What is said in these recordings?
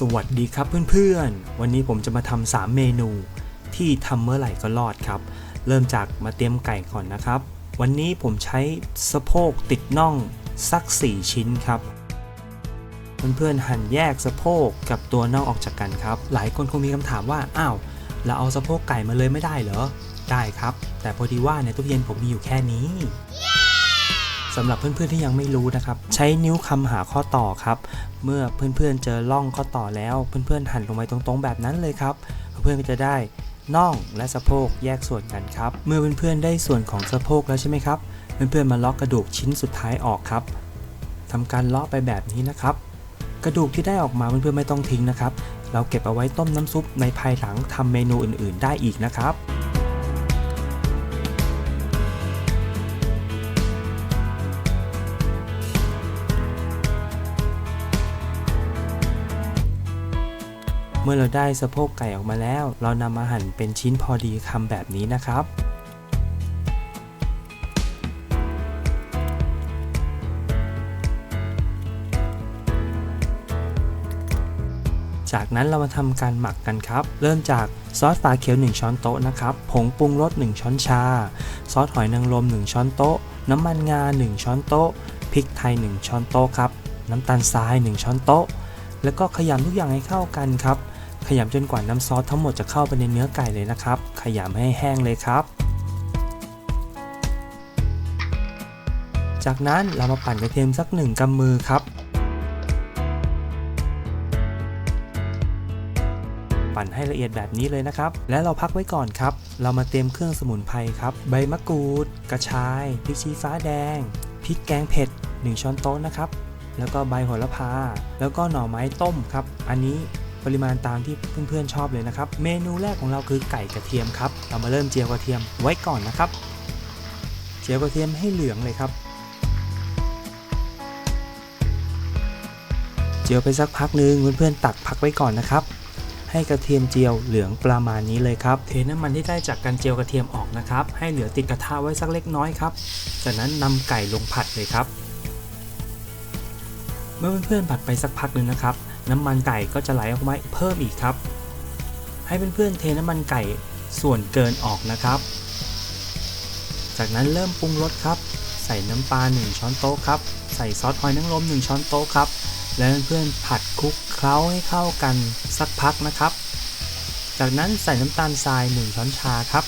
สวัสดีครับเพื่อนๆ วันนี้ผมจะมาทำ3เมนูที่ทำเมื่อไหร่ก็รอดครับ เริ่มจากมาเตรียมไก่ก่อนนะครับ วันนี้ผมใช้สะโพกติดน่องสัก 4 ชิ้นครับ เพื่อนๆหั่นแยกสะโพกกับตัวน่องออกจากกันครับ หลายคนคงมีคำถามว่า อ้าว เราเอาสะโพกไก่มาเลยไม่ได้เหรอ ได้ครับ แต่พอดีว่าในตู้เย็นผมมีอยู่แค่นี้ สำหรับเพื่อนๆที่ยังไม่รู้นะครับ ใช้นิ้วคำหาข้อต่อครับ เมื่อเพื่อนๆเจอร่องข้อต่อแล้ว เพื่อนๆหันลงไปตรงๆ แบบนั้นเลยครับ เพื่อนๆก็จะได้น่องและสะโพกแยกส่วนกันครับ เมื่อเพื่อนๆได้ส่วนของสะโพกแล้วใช่ไหมครับเพื่อนๆมาลาะกระดูกชิ้นสุดท้ายออกครับทำการเลาะไปแบบนี้นะครับ กระดูกที่ได้ออกมาเพื่อนๆไม่ต้องทิ้งนะครับ เราเก็บเอาไว้ต้มน้ำซุปในภายหลังทำเมนูอื่นๆ ได้อีกนะครับ เมื่อเราได้สะโพกไก่ออกมาแล้ว เรานำมาหั่นเป็นชิ้นพอดีคำแบบนี้นะครับจากนั้นเรามาทำการหมักกันครับ เริ่มจากซอสฝาเขียว 1 ช้อนโต๊ะนะครับ ผงปรุงรส 1 ช้อนชา ซอสหอยนางรม 1 ช้อนโต๊ะ น้ำมันงา 1 ช้อนโต๊ะ พริกไทย 1 ช้อนโต๊ะครับ น้ำตาลทราย 1 ช้อนโต๊ะ แล้วก็ขยำทุกอย่างให้เข้ากันครับ ขยำจนกว่าน้ำซอสทั้งหมดจะเข้าไปในเนื้อไก่เลยนะครับ ขยำให้แห้งเลยครับ จากนั้นเรามาปั่นกระเทียมสักหนึ่งกำมือครับ ปั่นให้ละเอียดแบบนี้เลยนะครับ และเราพักไว้ก่อนครับ เรามาเตรียมเครื่องสมุนไพรครับ ใบมะกรูด กระชายพริกชี้ฟ้าแดงพริกแกงเผ็ด 1 ช้อนโต๊ะนะครับ แล้วก็ใบโหระพา แล้วก็หน่อไม้ต้มครับ อันนี้ ปริมาณตามที่เพื่อนๆชอบเลยนะครับ เมนูแรกของเราคือไก่กระเทียมครับ เรามาเริ่มเจียวกระเทียมไว้ก่อนนะครับ เจียวกระเทียมให้เหลืองเลยครับ เจียวไปสักพักนึงเพื่อนๆตักพักไว้ก่อนนะครับให้กระเทียมเจียวเหลืองประมาณนี้เลยครับ เทน้ำมันที่ได้จากการเจียวกระเทียมออกนะครับ ให้เหลือติดกระทะไว้สักเล็กน้อยครับ จากนั้นนำไก่ลงผัดเลยครับ เมื่อเพื่อนๆผัดไปสักพักหนึ่งนะครับ น้ำมันไก่ก็จะไหลออกมาเพิ่มอีกครับ ให้เพื่อนๆเทน้ำมันไก่ส่วนเกินออกนะครับ จากนั้นเริ่มปรุงรสครับ ใส่น้ำปลา 1 ช้อนโต๊ะครับ ใส่ซอสหอยนางรม1ช้อนโต๊ะครับ แล้วเพื่อนๆผัดคลุกเคล้าให้เข้ากันสักพักนะครับ จากนั้นใส่น้ำตาลทราย 1 ช้อนชาครับ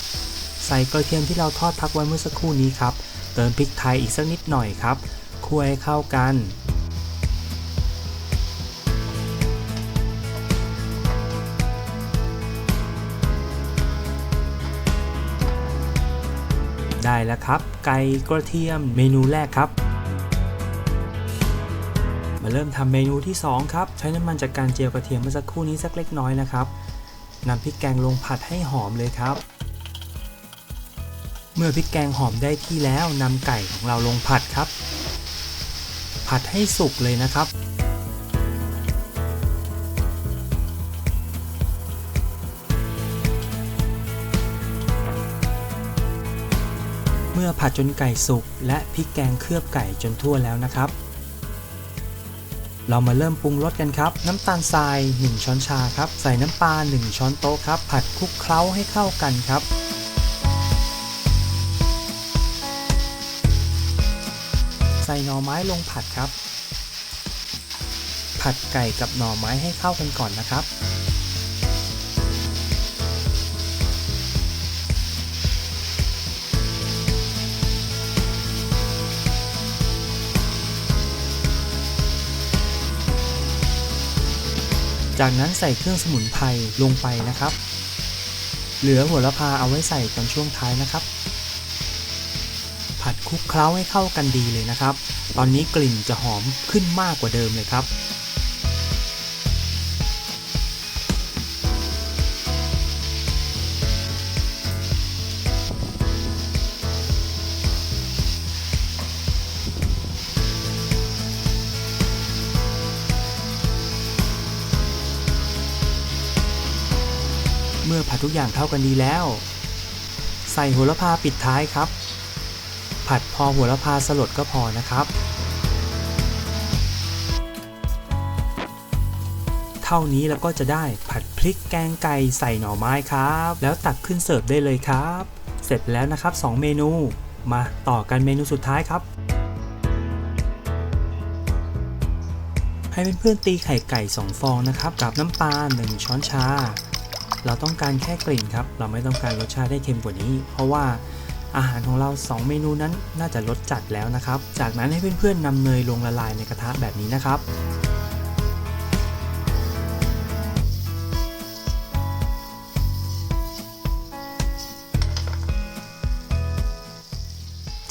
ใส่กระเทียมที่เราทอดพักไว้เมื่อสักครู่นี้ครับ เติมพริกไทยอีกสักนิดหน่อยครับคั่วให้เข้ากัน แล้วครับ ไก่กระเทียมเมนูแรกครับ มาเริ่มทำเมนูที่ 2 ครับ ใช้น้ำมันจากการเจียวกระเทียมเมื่อสักครู่นี้สักเล็กน้อยนะครับนำพริกแกงลงผัดให้หอมเลยครับ เมื่อพริกแกงหอมได้ที่แล้วนำไก่ของเราลงผัดครับ ผัดให้สุกเลยนะครับ มื่อผัดจนไก่สุกและพริกแกงเคลือบไก่จนทั่วแล้วนะครับ เรามาเริ่มปรุงรสกันครับ น้ำตาลทราย 1 ช้อนชาครับ ใส่น้ำปลา 1 ช้อนโต๊ะครับ ผัดคลุกเคล้าให้เข้ากันครับใส่หน่อไม้ลงผัดครับ ผัดไก่กับหน่อไม้ให้เข้ากันก่อนนะครับ จากนั้นใส่เครื่องสมุนไพรลงไปนะครับ เหลือหัวละพาเอาไว้ใส่ตอนช่วงท้ายนะครับ ผัดคลุกเคล้าให้เข้ากันดีเลยนะครับ ตอนนี้กลิ่นจะหอมขึ้นมากกว่าเดิมเลยครับ เมื่อผัดทุกอย่างเข้ากันดีแล้ว ใส่โหระพาปิดท้ายครับ ผัดพอโหระพาสลดก็พอนะครับ เท่านี้แล้วก็จะได้ผัดพริกแกงไก่ใส่หน่อไม้ครับ แล้วตักขึ้นเสิร์ฟได้เลยครับ เสร็จแล้วนะครับ 2 เมนู มาต่อกันเมนูสุดท้ายครับให้เพื่อนๆตีไข่ไก่ 2 ฟองนะครับ กับน้ำปลา1ช้อนชา เราต้องการแค่กลิ่นครับ เราไม่ต้องการรสชาติได้เค็มกว่านี้ เพราะว่าอาหารของเรา 2 เมนูนั้นน่าจะรสจัดแล้วนะครับ จากนั้นให้เพื่อนๆนำเนยลงละลายในกระทะแบบนี้นะครับ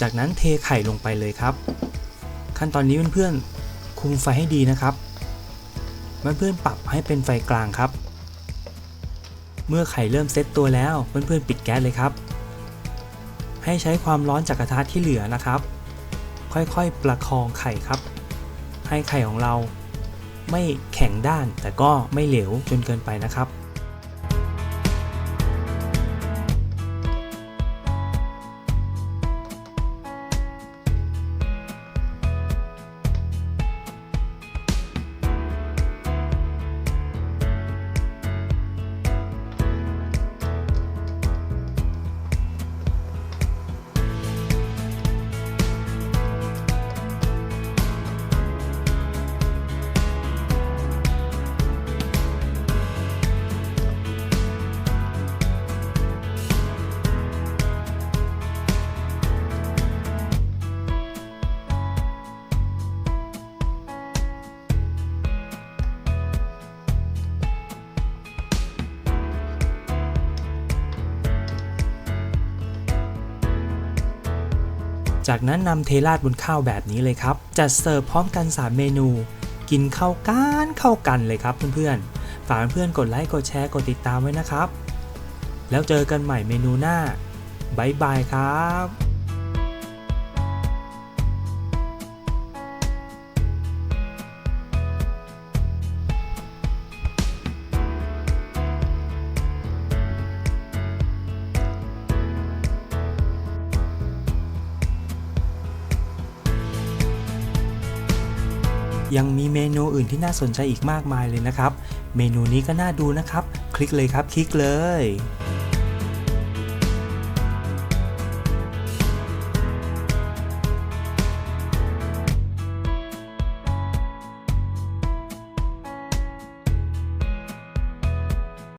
จากนั้นเทไข่ลงไปเลยครับ ขั้นตอนนี้เพื่อนๆคุมไฟให้ดีนะครับเพื่อนๆปรับให้เป็นไฟกลางครับ เมื่อไข่เริ่มเซตตัวแล้วเพื่อนๆปิดแก๊สเลยครับ ให้ใช้ความร้อนจากกระทะที่เหลือนะครับ ค่อยๆประคองไข่ครับ ให้ไข่ของเราไม่แข็งด้านแต่ก็ไม่เหลวจนเกินไปนะครับ จากนั้นนำเทราดบนข้าวแบบนี้เลยครับ จัดเสิร์ฟพร้อมกัน 3 เมนู กินเข้ากันเข้ากันเลยครับเพื่อนๆ ฝากเพื่อนกดไลค์ กดแชร์ กดติดตามไว้นะครับ แล้วเจอกันใหม่เมนูหน้าบายบายครับ ยังมีเมนูอื่นที่น่าสนใจอีกมากมายเลยนะครับ เมนูนี้ก็น่าดูนะครับ คลิกเลยครับ คลิกเลย